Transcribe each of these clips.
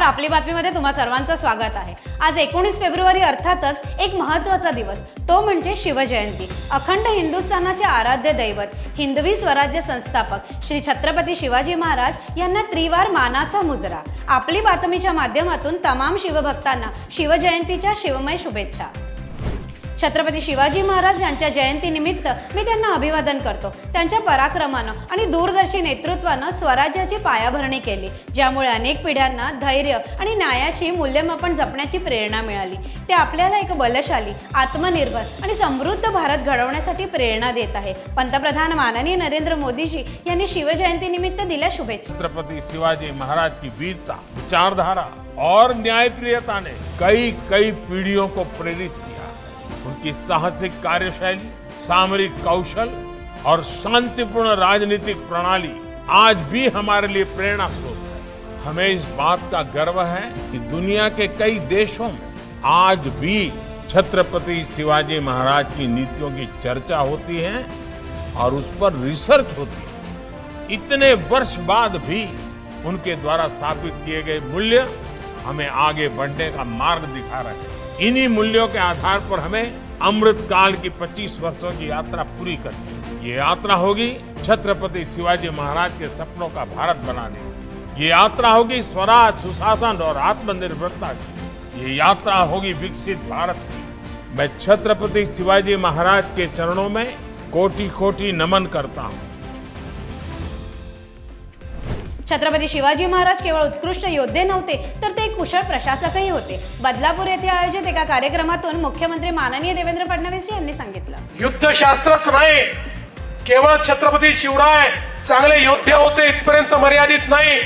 नमस्कार आपली बातमीमध्ये तुम्हा सर्वांचं स्वागत आहे. आज एकोणीस फेब्रुवारी अर्थातच एक महत्त्वाचा दिवस. तो म्हणजे शिवजयंती. अखंड हिंदुस्थानाचे आराध्य दैवत हिंदवी स्वराज्य संस्थापक श्री छत्रपती शिवाजी महाराज यांना त्रिवार मानाचा मुजरा. आपली बातमीच्या माध्यमातून तमाम शिवभक्तांना शिवजयंतीच्या शिवमय शुभेच्छा. छत्रपती शिवाजी महाराज यांच्या जयंतीनिमित्त मी त्यांना अभिवादन करतो. त्यांच्या पराक्रमानं आणि दूरदर्शी नेतृत्वानं स्वराज्याची पायाभरणी केली ज्यामुळे अनेक पिढ्यांना धैर्य आणि न्यायाची मूल्यमापन जपण्याची प्रेरणा मिळाली. ते आपल्याला एक बलशाली आत्मनिर्भर आणि समृद्ध भारत घडवण्यासाठी प्रेरणा देत आहे. पंतप्रधान माननीय नरेंद्र मोदीजी यांनी शिवजयंतीनिमित्त दिल्या शुभेच्छा. छत्रपती शिवाजी महाराज की वीरता विचारधारा और न्यायप्रियता ने कई कई पीढ़ियों को प्रेरित किया. उनकी साहसिक कार्यशैली, सामरिक कौशल और शांतिपूर्ण राजनीतिक प्रणाली आज भी हमारे लिए प्रेरणा स्रोत है। हमें इस बात का गर्व है कि दुनिया के कई देशों में आज भी छत्रपति शिवाजी महाराज की नीतियों की चर्चा होती है और उस पर रिसर्च होती है। इतने वर्ष बाद भी उनके द्वारा स्थापित किए गए मूल्य हमें आगे बढ़ने का मार्ग दिखा रहे हैं। इन्हीं मूल्यों के आधार पर हमें अमृत काल की 25 वर्षों की यात्रा पूरी करनी है। ये यात्रा होगी छत्रपति शिवाजी महाराज के सपनों का भारत बनाने की। ये यात्रा होगी स्वराज, सुशासन और आत्मनिर्भरता की। ये यात्रा होगी विकसित भारत की। मैं छत्रपति शिवाजी महाराज के चरणों में कोटि कोटि नमन करता हूँ। छत्रपती शिवाजी महाराज केवळ उत्कृष्ट योद्धे नव्हते तर ते एक कुशल प्रशासकही होते. बदलापूर येथे आयोजित एका कार्यक्रमातून मुख्यमंत्री माननीय देवेंद्र फडणवीस यांनी सांगितलं. युद्धशास्त्रच नाही केवळ छत्रपती शिवराय चांगले योद्धे होते इथपर्यंत मर्यादित नाही.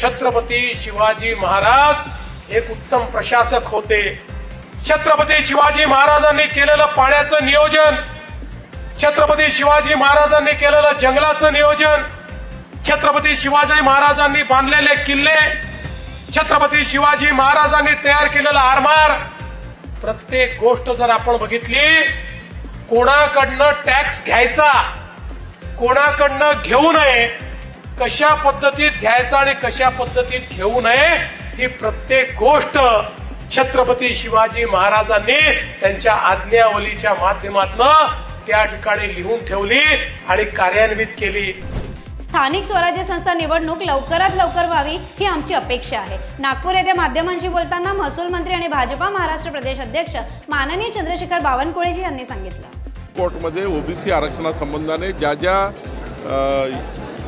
छत्रपती शिवाजी महाराज एक उत्तम प्रशासक होते. छत्रपती शिवाजी महाराजांनी केलेलं पाण्याचं नियोजन छत्रपती शिवाजी महाराजांनी केलेलं जंगलाचं नियोजन छत्रपती शिवाजी महाराजांनी बांधलेले किल्ले छत्रपती शिवाजी महाराजांनी तयार केलेला आरमार प्रत्येक गोष्ट जर आपण बघितली कोणाकडनं टॅक्स घ्यायचा कोणाकडनं घेऊ नये कशा पद्धतीत घ्यायचा आणि कशा पद्धतीत घेऊ नये ही प्रत्येक गोष्ट छत्रपती शिवाजी महाराजांनी त्यांच्या आज्ञावलीच्या माध्यमातून त्या ठिकाणी लिहून ठेवली आणि कार्यान्वित केली. स्थानिक स्वराज्य संस्था निवडणूक लवकरात लवकर व्हावी ही आमची अपेक्षा आहे. नागपूर येथे माध्यमांशी बोलताना महसूल मंत्री आणि भाजपा महाराष्ट्र प्रदेश अध्यक्ष माननीय चंद्रशेखर बावनकुळेजी यांनी सांगितलं. कोर्टमध्ये ओबीसी आरक्षणासंबंधाने ज्या ज्या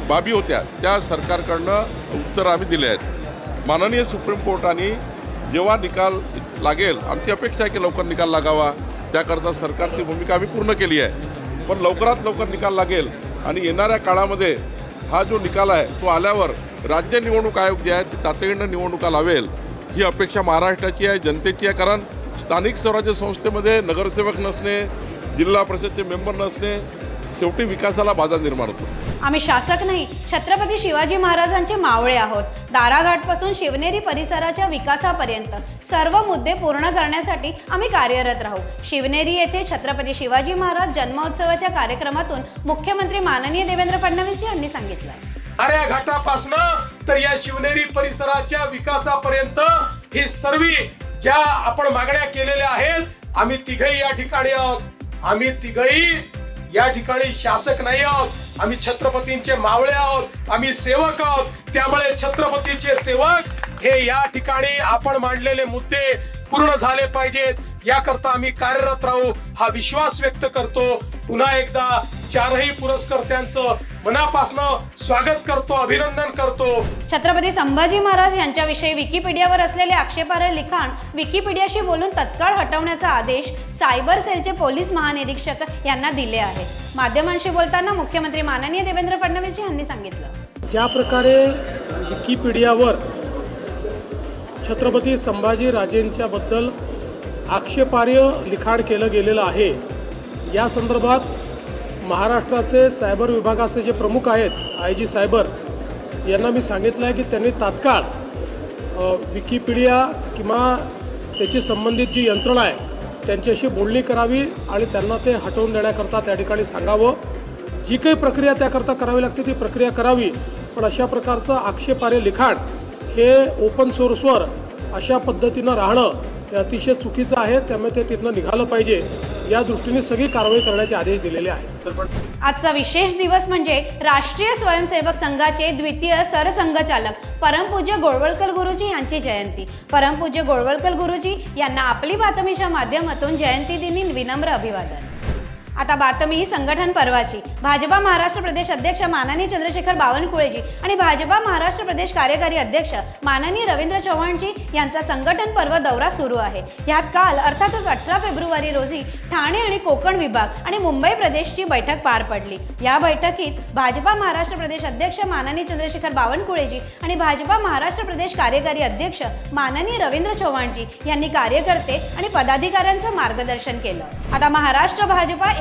बाबी होत्या त्या सरकारकडनं उत्तर आम्ही दिले आहेत. माननीय सुप्रीम कोर्टाने जेव्हा निकाल लागेल आमची अपेक्षा आहे की लवकर निकाल लागावा. त्याकरता सरकारची भूमिका आम्ही पूर्ण केली आहे. पण लवकरात लवकर निकाल लागेल आणि येणाऱ्या काळामध्ये हा जो निकाल आहे तो आल्यावर राज्य निवडणूक आयोग जे आहे ते तातडीनं निवडणुका लावेल. ही अपेक्षा महाराष्ट्राची आहे जनतेची आहे कारण स्थानिक स्वराज्य संस्थेमध्ये नगरसेवक नसणे जिल्हा परिषदचे मेंबर नसणे शेवटी विकासाला बाधा निर्माण होतो. आम्ही शासक नाही छत्रपती शिवाजी महाराजांचे मावळे आहोत. दाराघाटपासून शिवनेरी परिसराच्या विकासापर्यंत सर्व मुद्दे पूर्ण करण्यासाठी आम्ही कार्यरत राहू. शिवनेरी येथे छत्रपती शिवाजी महाराज जन्मोत्सवाच्या कार्यक्रमातून मुख्यमंत्री माननीय देवेंद्र फडणवीस यांनी सांगितलं आर्या घाटापासनं तर या शिवनेरी परिसराच्या विकासापर्यंत ही सर्व ज्या आपण मागण्या केलेल्या आहेत आम्ही तिघही या ठिकाणी आहोत. आम्ही तिघही या ठिकाणी शासक नाही आहोत. आम्ही छत्रपतींचे मावळे आहोत. आम्ही सेवक आहोत. त्यामुळे छत्रपतीचे सेवक हे या ठिकाणी आपण मांडलेले मुद्दे पूर्ण झाले पाहिजेत. याकरता आम्ही कार्यरत राहू हा विश्वास व्यक्त करतो. पुन्हा एकदा चारही पुरस्कर्त्यांचं मनापासनं स्वागत करतो अभिनंदन करतो. छत्रपती संभाजी महाराज यांच्याविषयी विकिपीडियावर असलेले आक्षेपार्ह लिखाण विकिपीडियाशी बोलून तत्काळ हटवण्याचा आदेश सायबर सेलचे पोलीस महानिरीक्षक यांना दिले आहे. माध्यमांशी बोलताना मुख्यमंत्री माननीय देवेंद्र फडणवीस यांनी सांगितलं. ज्या प्रकारे विकिपीडियावर छत्रपती संभाजी राजेंच्याबद्दल आक्षेपार्ह लिखाण केलं गेलेलं आहे. या संदर्भात महाराष्ट्राचे सायबर विभागाचे जे प्रमुख आहेत आय जी सायबर यांना मी सांगितलं आहे की त्यांनी तात्काळ विकिपीडिया किंवा त्याची संबंधित जी यंत्रणा आहे त्यांच्याशी बोलणी करावी आणि त्यांना ते हटवून देण्याकरता त्या ठिकाणी सांगावं. जी काही प्रक्रिया त्याकरता करावी लागते ती प्रक्रिया करावी पण अशा प्रकारचं आक्षेपार्ह लिखाण हे ओपन सोर्सवर अशा पद्धतीनं राहणं हे अतिशय चुकीचं आहे. त्यामुळे ते तिथनं निघालं पाहिजे. या दृष्टीने सगळी कारवाई करण्याचे आदेश दिलेले आहेत. आजचा विशेष दिवस म्हणजे राष्ट्रीय स्वयंसेवक संघाचे द्वितीय सरसंघचालक परमपूज्य गोळवळकर गुरुजी यांची जयंती. परमपूज्य गोळवळकर गुरुजी यांना आपली बातमीच्या माध्यमातून जयंती दिनी विनम्र अभिवादन. आता बातमी संघटन पर्वाची. भाजपा महाराष्ट्र प्रदेश अध्यक्ष माननीय चंद्रशेखर बावनकुळेजी आणि भाजपा महाराष्ट्र प्रदेश कार्यकारी अध्यक्ष माननीय रवींद्र चव्हाणजी यांचा संघटन पर्व दौरा सुरू आहे. यात काल अर्थातच अठरा फेब्रुवारी रोजी ठाणे आणि कोकण विभाग आणि मुंबई प्रदेशची बैठक पार पडली. या बैठकीत भाजपा महाराष्ट्र प्रदेश अध्यक्ष माननीय चंद्रशेखर बावनकुळेजी आणि भाजपा महाराष्ट्र प्रदेश कार्यकारी अध्यक्ष माननीय रवींद्र चव्हाणजी यांनी कार्यकर्ते आणि पदाधिकाऱ्यांचं मार्गदर्शन केलं. आता महाराष्ट्र भाजपा